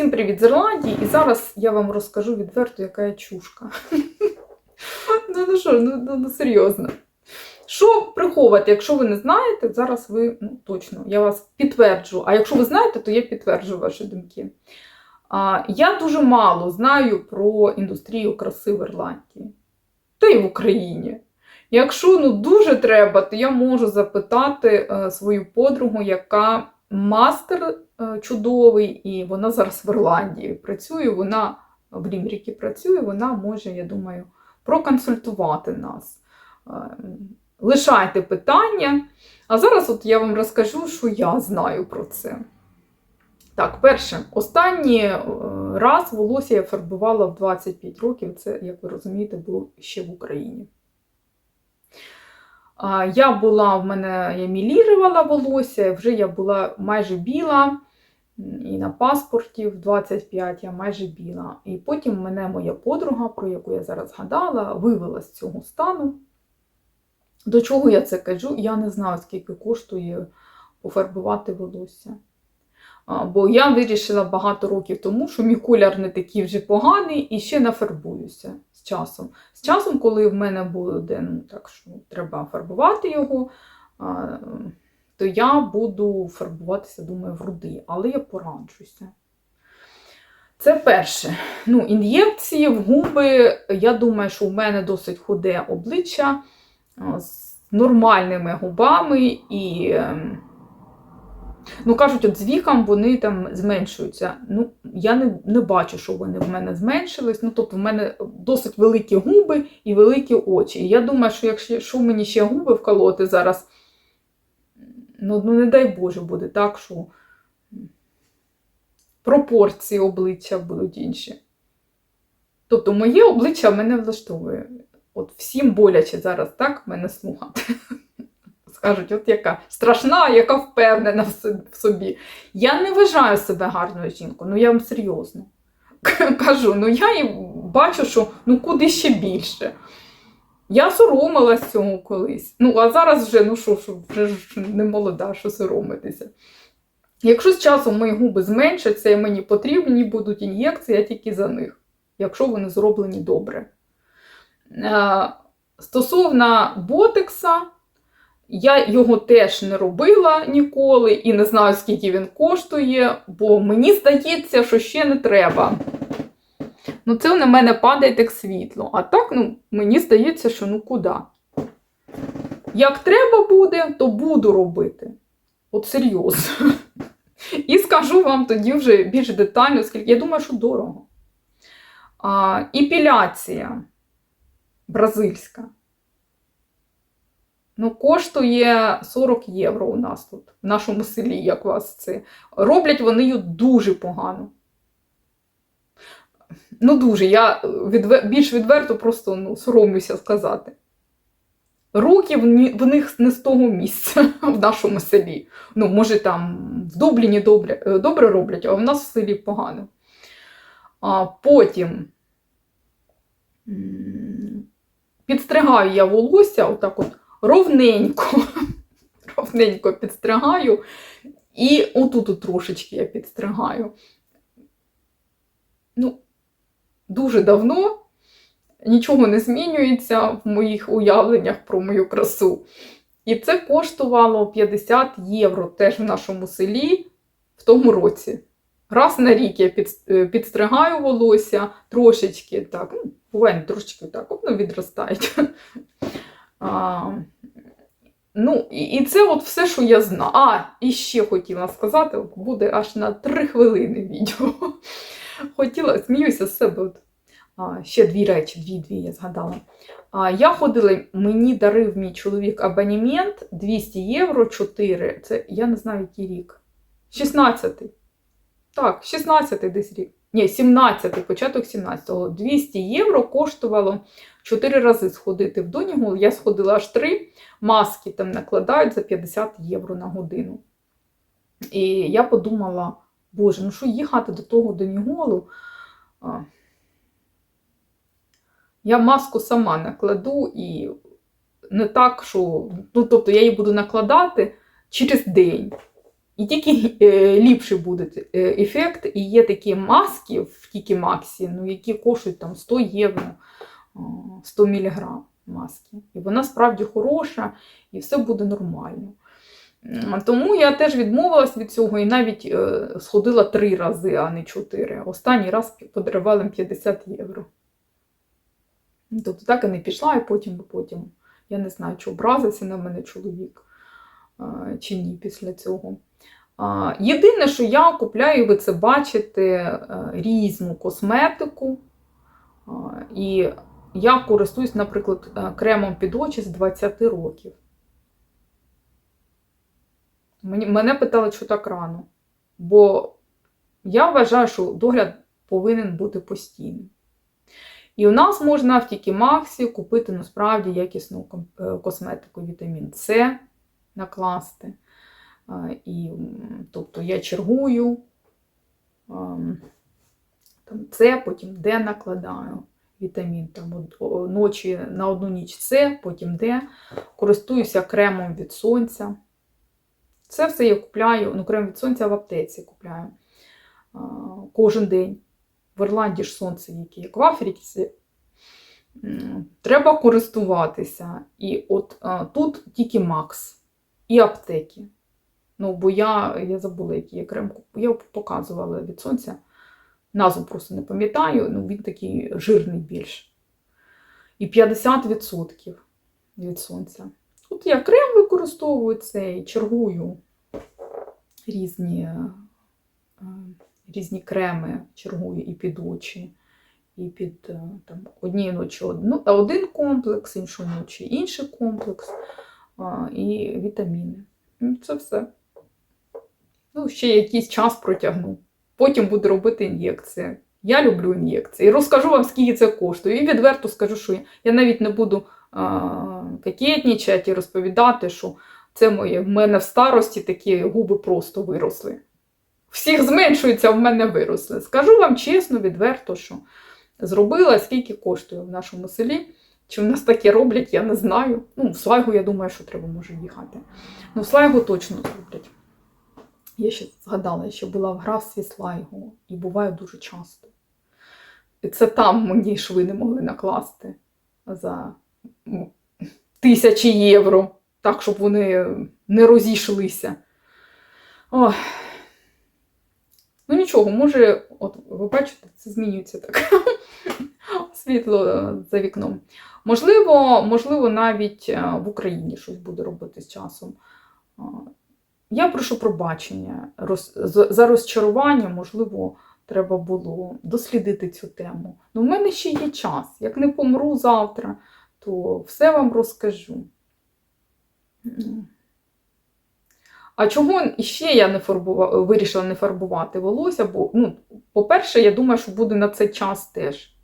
Всім привіт з Ірландії, і зараз я вам розкажу відверто, яка я чушка. Ну, ну що, ну, ну, ну серйозно. Що приховати, якщо ви не знаєте, зараз ви ну, точно, я вас підтверджу. А якщо ви знаєте, то я підтверджу ваші думки. А, я дуже мало знаю про індустрію краси в Ірландії, та й в Україні. Якщо ну, дуже треба, то я можу запитати е, свою подругу, яка мастер е, чудовий, і вона зараз в Ірландії працює, вона в Лімрікі працює, вона може, я думаю, проконсультувати нас. Е, Лишайте питання. А зараз от я вам розкажу, що я знаю про це. Так, перше, останній е, раз волосся я фарбувала в 25 років. Це, як ви розумієте, було ще в Україні. Я була, в мене я мілірувала волосся, вже я була майже біла, і на паспорті в 25 я майже біла. І потім мене моя подруга, про яку я зараз згадала, вивела з цього стану. До чого я це кажу? Я не знаю, скільки коштує пофарбувати волосся. Бо я вирішила багато років тому, що мій колір не такий вже поганий і ще нафарбуюся з часом. З часом, коли в мене буде ну, так, що треба фарбувати його, то я буду фарбуватися, думаю, в руди, але я пораджуся. Це перше. Ну, Ін'єкції в губи, я думаю, що в мене досить худе обличчя з нормальними губами і. Ну, кажуть, от з віком вони там зменшуються. Ну, я не, не бачу, що вони в мене зменшились. Ну, тобто, в мене досить великі губи і великі очі. І я думаю, що якщо що мені ще губи вколоти зараз, ну, ну не дай Боже, буде так, що пропорції обличчя будуть інші. Тобто, моє обличчя мене влаштовує. От всім боляче зараз так мене слухати. Скажуть, от яка страшна, яка впевнена в собі. Я не вважаю себе гарною жінкою, ну я вам серйозно кажу, ну я і бачу, що ну куди ще більше. Я соромилась цього колись. Ну, а зараз вже, ну що, що вже не молода, що соромитися. Якщо з часом мої губи зменшаться і мені потрібні будуть ін'єкції, я тільки за них, якщо вони зроблені добре. Стосовно ботекса, я його теж не робила ніколи і не знаю, скільки він коштує, бо мені здається, що ще не треба. Ну, це на мене падає як світло. А так, ну, мені здається, що ну куди? Як треба буде, то буду робити. От серйозно. І скажу вам тоді вже більш детально, оскільки я думаю, що дорого. А, Епіляція бразильська. Ну, коштує 40 євро у нас тут, в нашому селі, як вас це. Роблять вони її дуже погано. Ну, дуже, я відвер... більш відверто просто ну, соромлюся сказати. Руки в, них не з того місця в нашому селі. Ну, може, там в Дубліні добре, добре роблять, а в нас в селі погано. А Потім підстригаю я волосся, отак от ровненько, ровненько підстригаю. І отут трошечки я підстригаю. Ну, дуже давно нічого не змінюється в моїх уявленнях про мою красу. І це коштувало 50 євро теж в нашому селі в тому році. Раз на рік я підстригаю волосся трошечки так, ну, буває трошечки так, воно відростають. А, Ну, і, це от все, що я знаю. А, і ще хотіла сказати, буде аж на 3 хвилини відео. Хотіла, сміюся з себе. От. А, Ще дві речі, дві-дві я згадала. А, Я ходила, мені дарив мій чоловік абонемент 200 євро 4. Це я не знаю, який рік. 16-й. Так, 16-й десь рік. Ні, 17-й, початок 17-го. 200 євро коштувало 4 рази сходити в Донігол. Я сходила аж 3. Маски там накладають за 50 євро на годину. І я подумала, боже, ну що їхати до того Доніголу? Я маску сама накладу і не так, що. Ну, тобто я її буду накладати через день. І тільки е, ліпший буде е, ефект. І є такі маски в Тікі Максі, ну, які коштують там 100 євро, 100 мг маски. І вона справді хороша, і все буде нормально. Тому я теж відмовилась від цього і навіть е, сходила три рази, а не чотири. Останній раз подарували 50 євро. Тобто так і не пішла, і потім, потім я не знаю, чи образився на мене чоловік чи ні після цього. Єдине, що я купляю, ви це бачите, е, різну косметику. І я користуюсь, наприклад, е, кремом під очі з 20 років. Мене питали, що так рано. Бо я вважаю, що догляд повинен бути постійним. І у нас можна в Тікі Максі купити насправді якісну е, косметику вітамін С накласти. І, тобто я чергую ам, там С, потім Д накладаю вітамін. Там, ночі на одну ніч С, потім Д. Користуюся кремом від сонця. Це все я купляю, ну, крем від сонця в аптеці купляю кожен день. В Ірландії ж сонце яке, як в Африці. Треба користуватися. І от а, тут тільки Макс і аптеки. Ну, бо я, я забула, який я крем Я показувала від сонця. Назву просто не пам'ятаю, ну він такий жирний більш. І 50% від сонця. От я крем використовую цей, чергую різні, е, е, різні креми, чергую і під очі, і під е, там, однієї ночі одну, один комплекс, іншої ночі інший комплекс, і вітаміни. Це все. Ну, ще якийсь час протягну. Потім буду робити ін'єкції. Я люблю ін'єкції. Розкажу вам, скільки це коштує. І відверто скажу, що я- навіть не буду кокетнічати і розповідати, що це моє. В мене в старості такі губи просто виросли. Всіх зменшується, а в мене виросли. Скажу вам чесно, відверто, що зробила, скільки коштує в нашому селі. Чи в нас таке роблять, я не знаю. Ну, в Слайгу, я думаю, що треба може їхати. Ну, в Слайгу точно зроблять. Я ще згадала, ще була в гра графстві Слайгу і буває дуже часто. І це там мені шви не могли накласти за тисячі євро, так, щоб вони не розійшлися. Ой. Ну нічого, може, от ви бачите, це змінюється так. Світло за вікном. Можливо, можливо, навіть е, в Україні щось буде робити з часом. Я прошу пробачення роз, за розчарування, можливо, треба було дослідити цю тему. Ну, в мене ще є час. Як не помру завтра, то все вам розкажу. А чого ще я не фарбува... вирішила не фарбувати волосся? Бо, ну, по-перше, я думаю, що буде на цей час теж.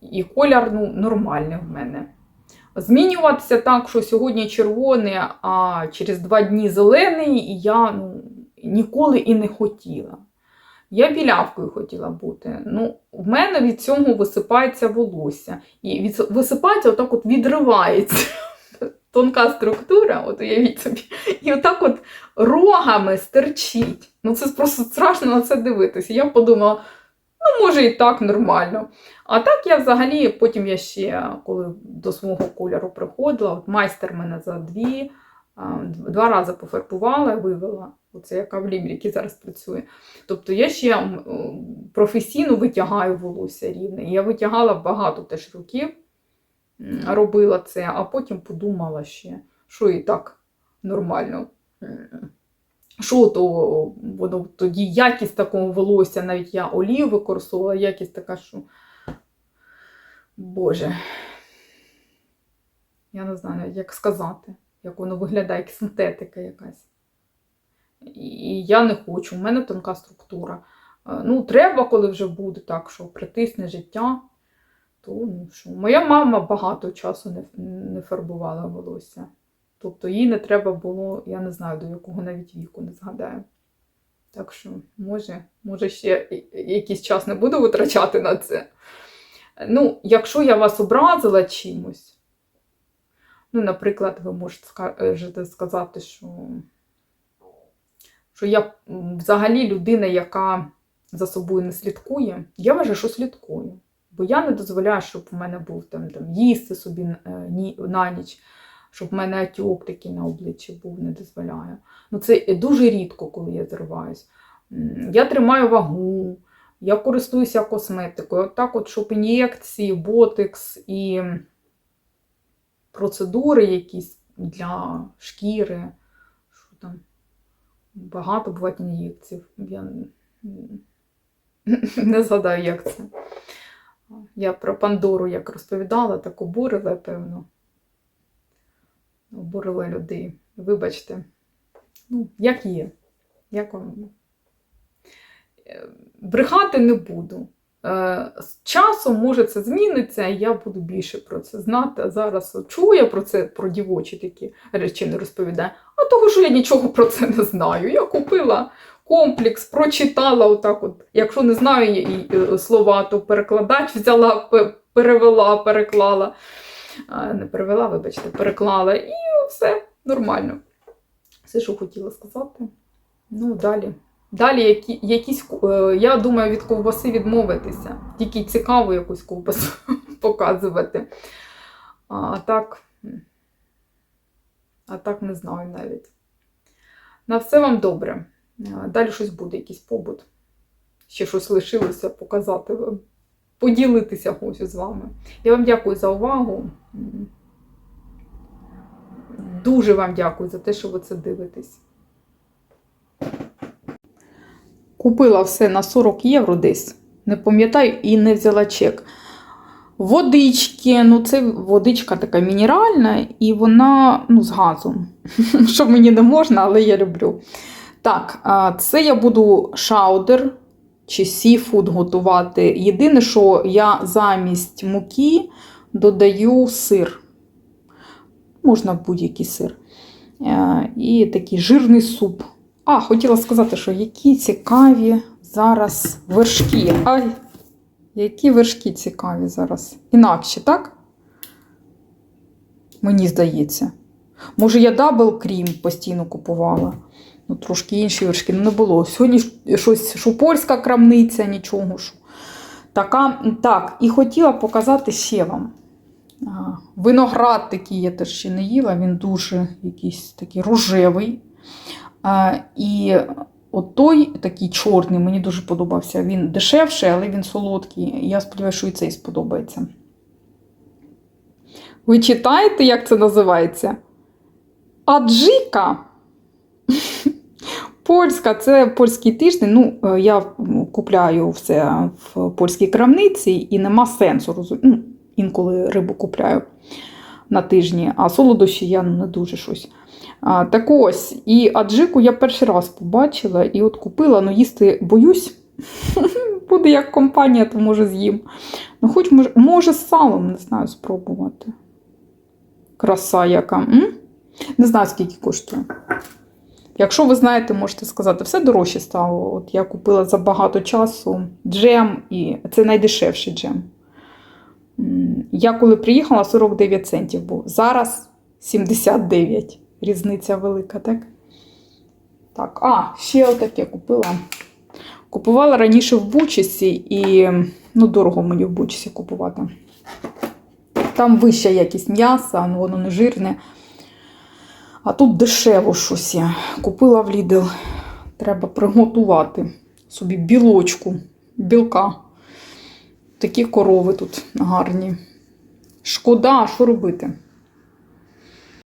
І колір ну, нормальний в мене. Змінюватися так, що сьогодні червоний, а через два дні зелений, і я ну, ніколи і не хотіла. Я білявкою хотіла бути. Ну, в мене від цього висипається волосся. І від, висипається, отак от відривається. Тонка структура, от уявіть собі, і отак от рогами стерчить. Ну це просто страшно на це дивитися. Я подумала, ну, може, і так нормально. А так я взагалі, потім я ще, коли до свого кольору приходила, от майстер мене за дві, два рази пофарбувала і вивела. Оце яка в Лімрі, який зараз працює. Тобто я ще м, професійно витягаю волосся рівне. Я витягала багато теж років, робила це, а потім подумала ще, що і так нормально. Що то воно тоді якість такого волосся, навіть я олію використовувала, якість така, що. Боже. Я не знаю, як сказати, як воно виглядає, як синтетика якась. І я не хочу, у мене тонка структура. Е, Ну, треба, коли вже буде так, що притисне життя, то ну що. Моя мама багато часу не, не фарбувала волосся. Тобто їй не треба було, я не знаю, до якого навіть віку, не згадаю. Так що, може, може, ще якийсь час не буду витрачати на це. Ну, якщо я вас образила чимось, ну, наприклад, ви можете е, сказати, що що я взагалі людина, яка за собою не слідкує. Я вважаю, що слідкую. Бо я не дозволяю, щоб в мене був там, там їсти собі е, на ніч, щоб в мене отек такий на обличчі був, не дозволяю. Ну, це дуже рідко, коли я зриваюсь. Я тримаю вагу, я користуюся косметикою. От так, от, щоб ін'єкції, ботекс і процедури якісь для шкіри. Що там? Багато буває ін'єкцій. Я не згадаю, як це. Я про Пандору як розповідала, так обурила, певно. Обурила людей. Вибачте. Ну, як є. Як вам? Е, Брехати не буду. Е, З часом, може, це зміниться, і я буду більше про це знати. Зараз чую я про це, про дівочі такі речі не розповідаю. А того, що я нічого про це не знаю. Я купила комплекс, прочитала отак. От. Якщо не знаю і, слова, то перекладач взяла, перевела, переклала. Не перевела, вибачте, переклала. І все нормально. Все, що хотіла сказати. Ну, далі. Далі які, якісь, е, я думаю, від ковбаси відмовитися. Тільки цікаво якусь ковбасу показувати. А так, а так не знаю навіть. На все вам добре. Далі щось буде, якийсь побут. Ще щось лишилося показати вам. Поділитися хочу з вами. Я вам дякую за увагу. Дуже вам дякую за те, що ви це дивитесь. Купила все на 40 євро десь. Не пам'ятаю і не взяла чек. Водички, ну це водичка така мінеральна, і вона ну, з газом. Що мені не можна, але я люблю. Так, це я буду шаудер чи сіфуд готувати. Єдине, що я замість муки додаю сир. Можна будь-який сир. Е, І такий жирний суп. А, хотіла сказати, що які цікаві зараз вершки. Ай, які вершки цікаві зараз. Інакше, так? Мені здається. Може, я дабл крім постійно купувала. Ну, трошки інші вершки. Ну, не було. Сьогодні ж щось, що польська крамниця, нічого. Що. Така, так, і хотіла показати ще вам. Виноград такий я теж ще не їла, він дуже якийсь такий рожевий. І от той такий чорний, мені дуже подобався. Він дешевший, але він солодкий. Я сподіваюся, що і цей сподобається. Ви читаєте, як це називається? Аджика. Польська, це польський тиждень. Ну, е, я купляю все в польській крамниці і нема сенсу. Ну, інколи рибу купляю на тижні, а солодощі я не дуже щось. А, так ось, і аджику я перший раз побачила і от купила, ну їсти боюсь. Буде як компанія, то може з'їм. Ну, хоч може, може з салом, не знаю, спробувати. Краса яка. М? Не знаю, скільки коштує. Якщо ви знаєте, можете сказати, все дорожче стало. От я купила за багато часу джем, і це найдешевший джем. Я коли приїхала, 49 центів був. Зараз 79. Різниця велика, так? Так, а, ще отаке купила. Купувала раніше в Бучесі і ну, дорого мені в Бучесі купувати. Там вища якість м'яса, ну воно не жирне. А тут дешево щось я. Купила в лідел. Треба приготувати собі білочку, білка. Такі корови тут гарні. Шкода, що робити?